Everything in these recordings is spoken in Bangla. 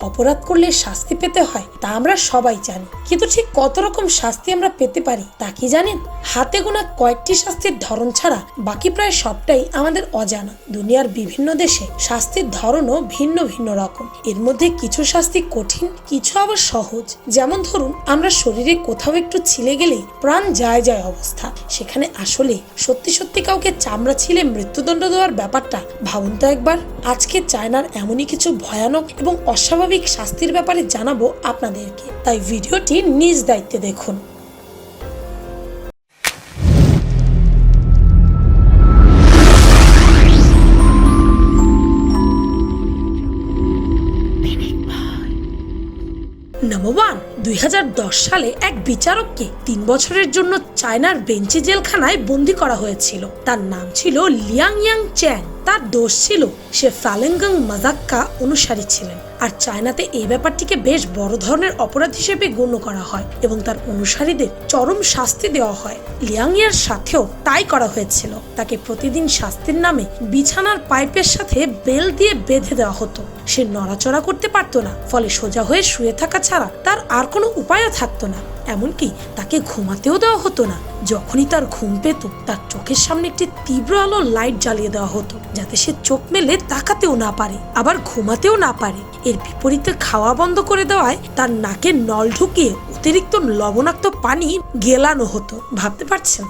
অপরাধ করলে শাস্তি পেতে হয়, তা আমরা সবাই জানি। কিন্তু ঠিক কত রকম শাস্তি আমরা পেতে পারি, তা কি জানেন? হাতে গোনা কয়েকটি শাস্তির ধরন ছাড়া বাকি প্রায় সবটাই আমাদের অজানা। দুনিয়ার বিভিন্ন দেশে শাস্তির ধরনও ভিন্ন ভিন্ন রকম। এর মধ্যে কিছু শাস্তি কঠিন, কিছু আবার সহজ। যেমন ধরুন, আমরা শরীরে কোথাও একটু ছিলে গেলে প্রাণ যায় যায় অবস্থা। সেখানে আসলে সত্যি সত্যি কাউকে চামড়া ছিলে মৃত্যুদণ্ড দেওয়ার ব্যাপারটা ভাবুন তো একবার। আজকে চায়নার এমনই কিছু ভয়ানক এবং অস্বাভাবিক শাস্তির ব্যাপারে জানাব আপনাদেরকে। তাই ভিডিওটি নিজ দায়িত্বে দেখুন। নাম্বার দুই সালে এক বিচারককে তিন বছরের জন্য চায়নার বেঞ্চি জেলখানায় বন্দি করা হয়েছিল। তার নাম ছিল লিয়াং ইয়াং চ্যাং। তার দোষ ছিল সে ফ্যালেঙ্গাং মাজাক্কা অনুসারী ছিলেন। আর চায়নাতে এই ব্যাপারটিকে বেশ বড় ধরনের অপরাধ হিসেবে গণ্য করা হয় এবং তার অনুসারীদের চরম শাস্তি দেওয়া হয়। লিয়াংয়ের সাথেও তাই করা হয়েছিল। তাকে প্রতিদিন শাস্তির নামে বিছানার পাইপের সাথে বেল দিয়ে বেঁধে দেওয়া হতো। সে নড়াচড়া করতে পারতো না, ফলে সোজা হয়ে শুয়ে থাকা ছাড়া তার আর কোনো উপায়ও থাকতো না। এমনকি তাকে ঘুমাতেও দেওয়া হতো না। যখনই তার ঘুম পেত, তার চোখের সামনে একটি তীব্র আলো লাইট জ্বালিয়ে দেওয়া হতো, যাতে সে চোখ মেলে তাকাতেও না পারে, আবার ঘুমাতেও না পারে। এর বিপরীতে খাওয়া বন্ধ করে দেওয়ায় তার নাকে নল ঢুকিয়ে অতিরিক্ত লবণাক্ত পানি গেলানো হতো। ভাবতে পারছেন?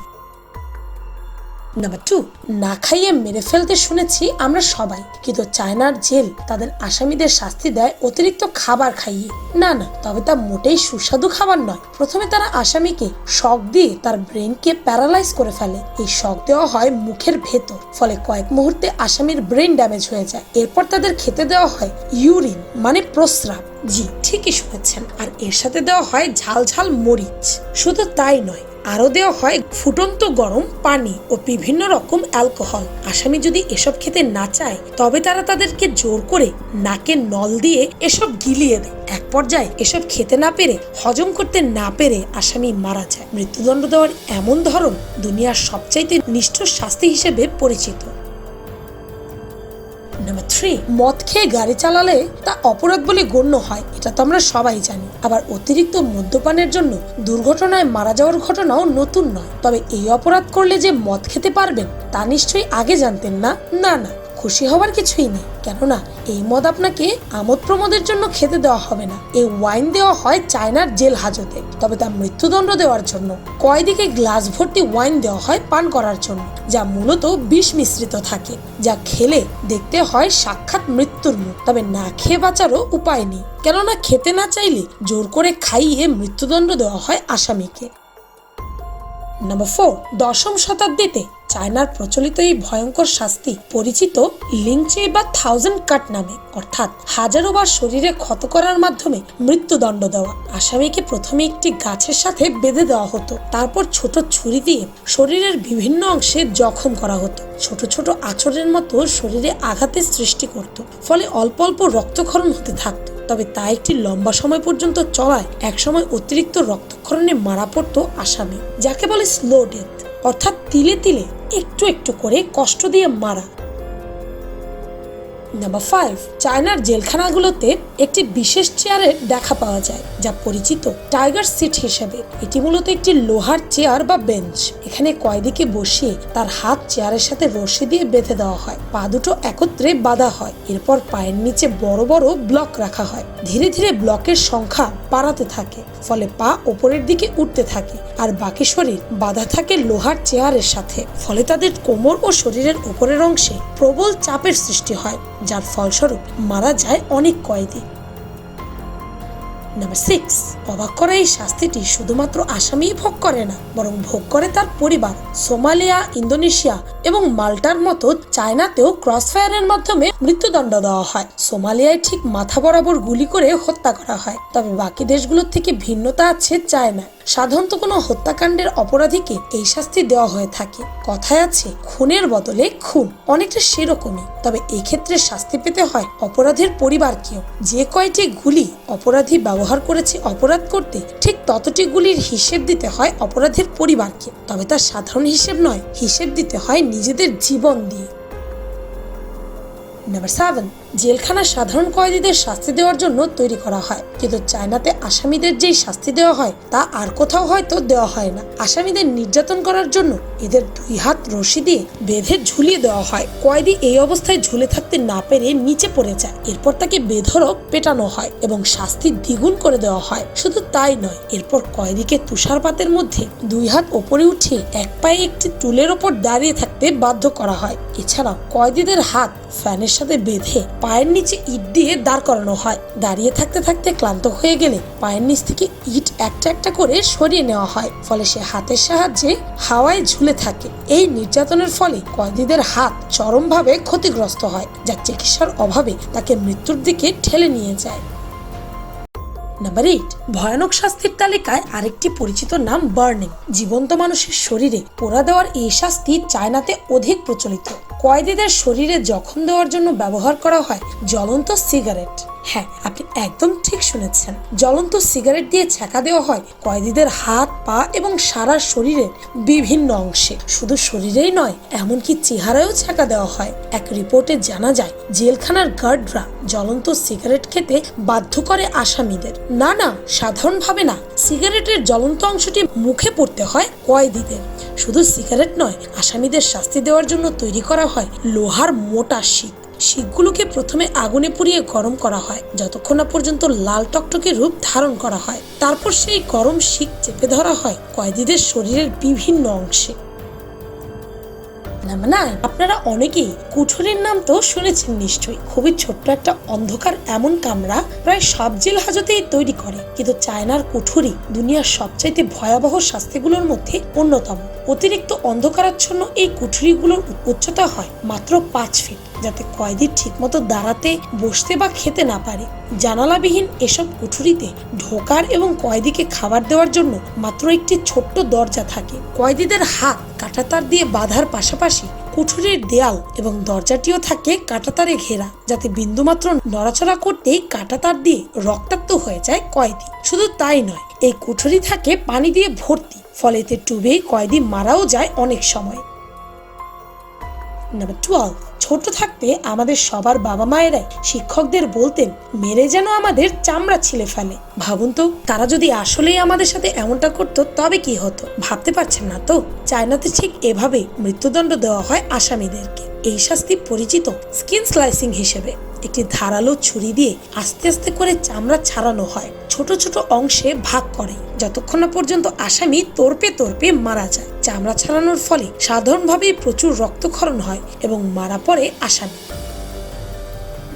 নাম্বার টু না খাইয়ে মেরে ফেলতে শুনেছি আমরা সবাই, কিন্তু চায়নার জেল তাদের আসামিদের শাস্তি দেয় অতিরিক্ত খাবার খাইয়ে। না না, তবে তা মোটেই সুস্বাদু খাবার নয়। প্রথমে তারা আসামিকে শক দিয়ে তার ব্রেনকে প্যারালাইজ করে ফেলে। এই শক দেওয়া হয় মুখের ভেতর, ফলে কয়েক মুহূর্তে আসামির ব্রেন ড্যামেজ হয়ে যায়। এরপর তাদের খেতে দেওয়া হয় ইউরিন মানে প্রস্রাব। জি, ঠিকই শুনেছেন। আর এর সাথে দেওয়া হয় ঝাল ঝাল মরিচ। শুধু তাই নয় আরও দেওয়া হয় ফুটন্ত গরম পানি ও বিভিন্ন রকম অ্যালকোহল। আসামি যদি এসব খেতে না চায়, তবে তারা তাদেরকে জোর করে নাকে নল দিয়ে এসব গিলিয়ে দেয়। এক পর্যায়ে এসব খেতে না পেরে, হজম করতে না পেরে আসামি মারা যায়। মৃত্যুদণ্ড দেওয়ার এমন ধরন দুনিয়ার সবচাইতে নিষ্ঠুর শাস্তি হিসেবে পরিচিত। নাম্বার থ্রি মদ খেয়ে গাড়ি চালালে তা অপরাধ বলে গণ্য হয়, এটা তো আমরা সবাই জানি। আবার অতিরিক্ত মদ্যপানের জন্য দুর্ঘটনায় মারা যাওয়ার ঘটনাও নতুন নয়। তবে এই অপরাধ করলে যে মদ খেতে পারবেন, তা নিশ্চয়ই আগে জানতেন না? না না। খুশি হওয়ার কিছুই নেই। কেননা, এই মদ আপনাকে আমোদ প্রমোদের জন্য খেতে দেওয়া হবে না। এই ওয়াইন দেওয়া হয় চায়নার জেল হাজতে, তবে তা মৃত্যুদণ্ড দেওয়ার জন্য। কয়দিকে গ্লাস ভর্তি ওয়াইন দেওয়া হয় পান করার জন্য, যা মূলত বিষ মিশ্রিত থাকে, যা খেলে দেখতে হয় সাক্ষাৎ মৃত্যুর মুখ। তবে না খেয়ে বাঁচারও উপায় নেই। কেননা, খেতে না চাইলে জোর করে খাইয়ে মৃত্যুদণ্ড দেওয়া হয় আসামিকে। নাম্বার ফোর দশম শতাব্দীতে চায়নার প্রচলিত এই ভয়ঙ্কর শাস্তি পরিচিত লিংচে বা থাউজেন্ড কাট নামে, অর্থাৎ হাজারো বার শরীরে ক্ষত করার মাধ্যমে মৃত্যুদণ্ড দেওয়া। আসামিকে প্রথমে একটি গাছের সাথে বেঁধে দেওয়া হতো, তারপর ছোট ছুরি দিয়ে শরীরের বিভিন্ন অংশে জখম করা হতো। ছোট ছোট আচরের মতো শরীরে আঘাতের সৃষ্টি করত, ফলে অল্প অল্প রক্তক্ষরণ হতে থাকতো। তবে তা একটি লম্বা সময় পর্যন্ত চলায়। একসময় অতিরিক্ত রক্তক্ষরণে মারা পড়ত আসামি, যাকে বলে স্লো ডেথ, অর্থাৎ তিলে তিলে একটু একটু করে কষ্ট দিয়ে মারা। নাম্বার ফাইভ চায়নার জেলখানাগুলোতে একটি বিশেষ চেয়ারের দেখা পাওয়া যায়, যা পরিচিত টাইগার সিট হিসেবে। এটি মূলত একটি লোহার চেয়ার বা বেঞ্চ এখানে কয়েদিকে বসিয়ে তার হাত চেয়ারের সাথে রশি দিয়ে বেঁধে দেওয়া হয়। পা দুটো একত্রে বাঁধা হয়। এরপর পায়ের নিচে বড় বড় ব্লক রাখা হয়। ধীরে ধীরে ব্লকের সংখ্যা বাড়াতে থাকে, ফলে পা ওপরের দিকে উঠতে থাকে আর বাকি শরীর বাঁধা থাকে লোহার চেয়ারের সাথে। ফলে তাদের কোমর ও শরীরের উপরের অংশে প্রবল চাপের সৃষ্টি হয়। যার ফলস্বরূপ মারা যায় অনেক কয়েদি। নাম্বার সিক্স, অবাক করা এই শাস্তিটি শুধুমাত্র আসামিই ভোগ করে না, বরং ভোগ করে তার পরিবার, সোমালিয়া, ইন্দোনেশিয়া এবং মাল্টার মতো চায়নাতেও ক্রস ফায়ারের মাধ্যমে মৃত্যুদণ্ড দেওয়া হয়। সোমালিয়ায় ঠিক মাথা বরাবর গুলি করে হত্যা করা হয়। তবে বাকি দেশগুলোর থেকে ভিন্নতা আছে চায়না সাধারণত কোনো হত্যাকাণ্ডের অপরাধীকে এই শাস্তি দেওয়া হয়ে থাকে। কথায় আছে, খুনের বদলে খুন অনেকটা সেরকমই। তবে এক্ষেত্রে শাস্তি পেতে হয় অপরাধীর পরিবারকেও। যে কয়টি গুলি অপরাধী ব্যবহার করেছে অপরাধ করতে, ঠিক ততটি গুলির হিসেব দিতে হয় অপরাধের পরিবারকে। তবে তার সাধারণ হিসেব নয়, হিসেব দিতে হয় নিজেদের জীবন দিয়ে। নাম্বার সেভেন জেলখানা সাধারণ কয়েদিদের শাস্তি দেওয়ার জন্য তৈরি করা হয়। কিন্তু চায়নাতে আসামিদের যেই শাস্তি দেওয়া হয়, তা আর কোথাও হয়তো দেওয়া হয় না। আসামিদের নির্যাতন করার জন্য এদের দুই হাত রশি দিয়ে বেঁধে ঝুলিয়ে দেওয়া হয়। কয়েদি এই অবস্থায় ঝুলে থাকতে না পেরে নিচে পড়ে যায়। এরপর তাকে বেধরক পেটানো হয় এবং শাস্তি দ্বিগুণ করে দেওয়া হয়। শুধু তাই নয়, এরপর কয়েদিকে তুষারপাতের মধ্যে দুই হাত ওপরে উঠে এক পায়ে একটি টুলের ওপর দাঁড়িয়ে থাকতে বাধ্য করা হয়। এছাড়াও কয়েদিদের হাত ফ্যানের সাথে বেঁধে পায়ের নিচে ইট দিয়ে দাঁড় করানো হয়। দাঁড়িয়ে থাকতে থাকতে ক্লান্ত হয়ে গেলে পায়ের নিচ থেকে ইট একটা একটা করে সরিয়ে নেওয়া হয়। ফলে সে হাতের সাহায্যে হাওয়ায় ঝুলে থাকে। এই নির্যাতনের ফলে কয়েদিদের হাত চরমভাবে ক্ষতিগ্রস্ত হয়, যা চিকিৎসার অভাবে তাকে মৃত্যুর দিকে ঠেলে নিয়ে যায়। নাম্বার এইট ভয়ানক শাস্তির তালিকায় আরেকটি পরিচিত নাম বার্নিং। জীবন্ত মানুষের শরীরে পোড়া দেওয়ার এই শাস্তি চায়নাতে অধিক প্রচলিত। কয়েদিদের শরীরে জখম দেওয়ার জন্য ব্যবহার করা হয় জ্বলন্ত সিগারেট। হ্যাঁ আপনি একদম ঠিক শুনেছেন। জ্বলন্ত সিগারেট দিয়ে ছ্যাঁকা দেওয়া হয় কয়েদিদের হাত, পা এবং সারা শরীরের বিভিন্ন অংশে। শুধু শরীরেই নয়, এমনকি চেহারায়ও ছ্যাঁকা দেওয়া হয়। এক রিপোর্টে জানা যায়, জেলখানার গার্ডরা জ্বলন্ত সিগারেট খেতে বাধ্য করে আসামিদের। না না, সাধারণভাবে না। সিগারেটের জ্বলন্ত অংশটি মুখে পড়তে হয় কয়েদিদের। শুধু সিগারেট নয়, আসামিদের শাস্তি দেওয়ার জন্য তৈরি করা হয় লোহার মোটা শিক শিকগুলোকে প্রথমে আগুনে পুড়িয়ে গরম করা হয়, যতক্ষণ না পর্যন্ত লাল টকটকে রূপ ধারণ করা হয়। তারপর সেই গরম শিক চেপে ধরা হয় কয়েদিদের শরীরের বিভিন্ন অংশে। নাইন আপনারা অনেকেই কুঠুরির নাম তো শুনেছেন নিশ্চয়ই। খুবই ছোট্ট একটা অন্ধকার এমন কামরা প্রায় সব জেল হাজতেই তৈরি করে। কিন্তু চায়নার কুঠুরি দুনিয়ার সবচাইতে ভয়াবহ শাস্তিগুলোর মধ্যে অন্যতম। অতিরিক্ত অন্ধকারাচ্ছন্ন এই কুঠুরিগুলোর উচ্চতা হয় মাত্র পাঁচ ফিট। যাতে কয়েদি ঠিকমতো দাঁড়াতে, বসতে বা খেতে না পারে। জানালাবিহীন এসব কুঠুরিতে ঢোকার এবং কয়েদিকে খাবার দেওয়ার জন্য মাত্র একটি ছোট্ট দরজা থাকে। কয়েদিদের হাত কাঁটাতার দিয়ে বাঁধার পাশাপাশি কুঠুরির দেয়াল এবং দরজাটিও থাকে কাঁটাতারে ঘেরা, যাতে বিন্দুমাত্র নড়াচড়া করতেই কাঁটাতার দিয়ে রক্তাক্ত হয়ে যায় কয়েদি। শুধু তাই নয়, এই কুঠুরি থাকে পানি দিয়ে ভর্তি ফলে এতে ডুবেই কয়েদি মারাও যায় অনেক সময়। Number twelve. ছোট থাকতে আমাদের সবার বাবা মায়েরাই শিক্ষকদের বলতেন, মেরে যেন আমাদের চামড়া ছিলে ফেলে। ভাবুন তো, তারা যদি আসলেই আমাদের সাথে এমনটা করতো, তবে কি হতো? ভাবতে পারছেন না তো? চায়নাতে ঠিক এভাবে মৃত্যুদণ্ড দেওয়া হয় আসামিদেরকে। এই শাস্তি পরিচিত স্কিন স্লাইসিং হিসেবে একটি ধারালো ছুরি দিয়ে আস্তে আস্তে করে চামড়া ছাড়ানো হয়। ছোট ছোট অংশে ভাগ করে। যতক্ষণ না পর্যন্ত আসামি তোরপে তোরপে মারা যায়। চামড়া ছাড়ানোর ফলে সাধারণভাবেই প্রচুর রক্তক্ষরণ হয় এবং মারা পড়ে আসামি।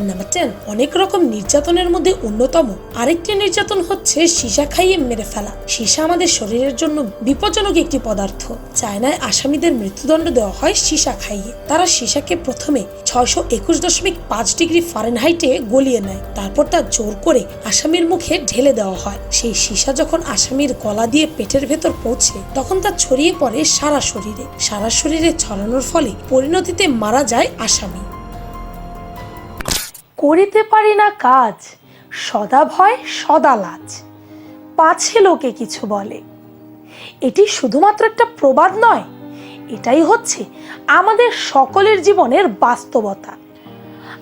নাম্বার টেন, অনেক রকম নির্যাতনের মধ্যে অন্যতম। আরেকটি নির্যাতন হচ্ছে সীসা খাইয়ে মেরে ফেলা। সীসা আমাদের শরীরের জন্য বিপজ্জনক একটি পদার্থ। চায়নায় আসামিদের মৃত্যুদণ্ড দেওয়া হয় সীসা খাইয়ে। তারা সীসাকে প্রথমে ছয়শো একুশ দশমিক পাঁচ ডিগ্রি ফারেনহাইটে গলিয়ে নেয়। তারপর তা জোর করে আসামির মুখে ঢেলে দেওয়া হয়। সেই সীসা যখন আসামির গলা দিয়ে পেটের ভেতর পৌঁছে, তখন তা ছড়িয়ে পড়ে সারা শরীরে। সারা শরীরে ছড়ানোর ফলে পরিণতিতে মারা যায় আসামি। করিতে পারি না কাজ, সদা ভয়, সদা লাজ। পাছে লোকে কিছু বলে। এটি শুধুমাত্র একটা প্রবাদ নয়, এটাই হচ্ছে আমাদের সকলের জীবনের বাস্তবতা।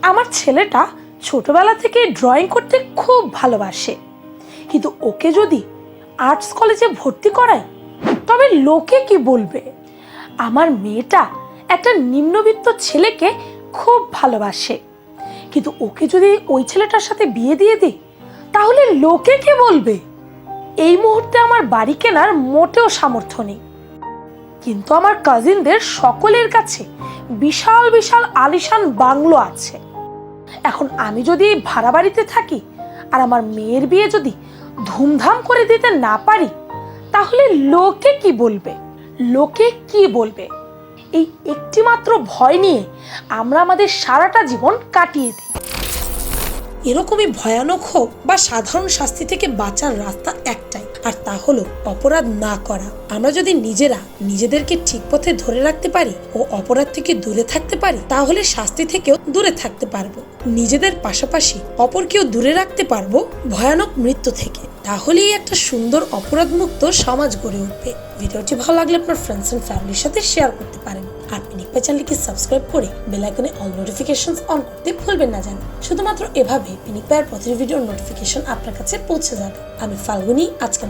আমার ছেলেটা ছোটবেলা থেকে ড্রয়িং করতে খুব ভালোবাসে। কিন্তু ওকে যদি আর্টস কলেজে ভর্তি করায় তবে লোকে কি বলবে? আমার মেয়েটা একটা নিম্নবিত্ত ছেলেকে খুব ভালোবাসে। কিন্তু ওকে যদি ওই ছেলেটার সাথে বিয়ে দিয়ে দিই, তাহলে লোকে কে বলবে? এই মুহূর্তে আমার বাড়ি কেনার মোটেও সামর্থ্য নেই। কিন্তু আমার কাজিনদের সকলের কাছে বিশাল বিশাল আলিশান বাংলো আছে। এখন আমি যদি ভাড়া বাড়িতে থাকি আর আমার মেয়ের বিয়ে যদি ধুমধাম করে দিতে না পারি, তাহলে লোকে কি বলবে? লোকে কি বলবে? এই একটিমাত্র ভয় নিয়ে আমরা আমাদের সারাটা জীবন কাটিয়ে দিই। এরকমই ভয়ানক হোক বা সাধারণ শাস্তি থেকে বাঁচার রাস্তা একটাই। আর তা হলো অপরাধ না করা। আমরা যদি নিজেরা নিজেদেরকে ঠিক পথে ধরে রাখতে পারি ও অপরাধ থেকে দূরে থাকতে পারি, তাহলে শাস্তি থেকেও দূরে থাকতে পারব। নিজেদের পাশাপাশি অপরকেও দূরে রাখতে পারব ভয়ানক মৃত্যু থেকে। তাহলেই একটা সুন্দর অপরাধ মুক্ত সমাজ গড়ে উঠবে। ভিডিওটি ভালো লাগলে আপনার ফ্রেন্ডস এন্ড ফ্যামিলির সাথে শেয়ার করতে পারেন। আর পিনিক পাই চ্যানেলকে সাবস্ক্রাইব করে বেল আইকনে অল নোটিফিকেশন অন করতে ভুলবেন না জানেন শুধুমাত্র এভাবে পিনিক পায়ের প্রতিটি ভিডিওর নোটিফিকেশন আপনার কাছে পৌঁছে যাবে। আমি ফাল্গুনি, আজকের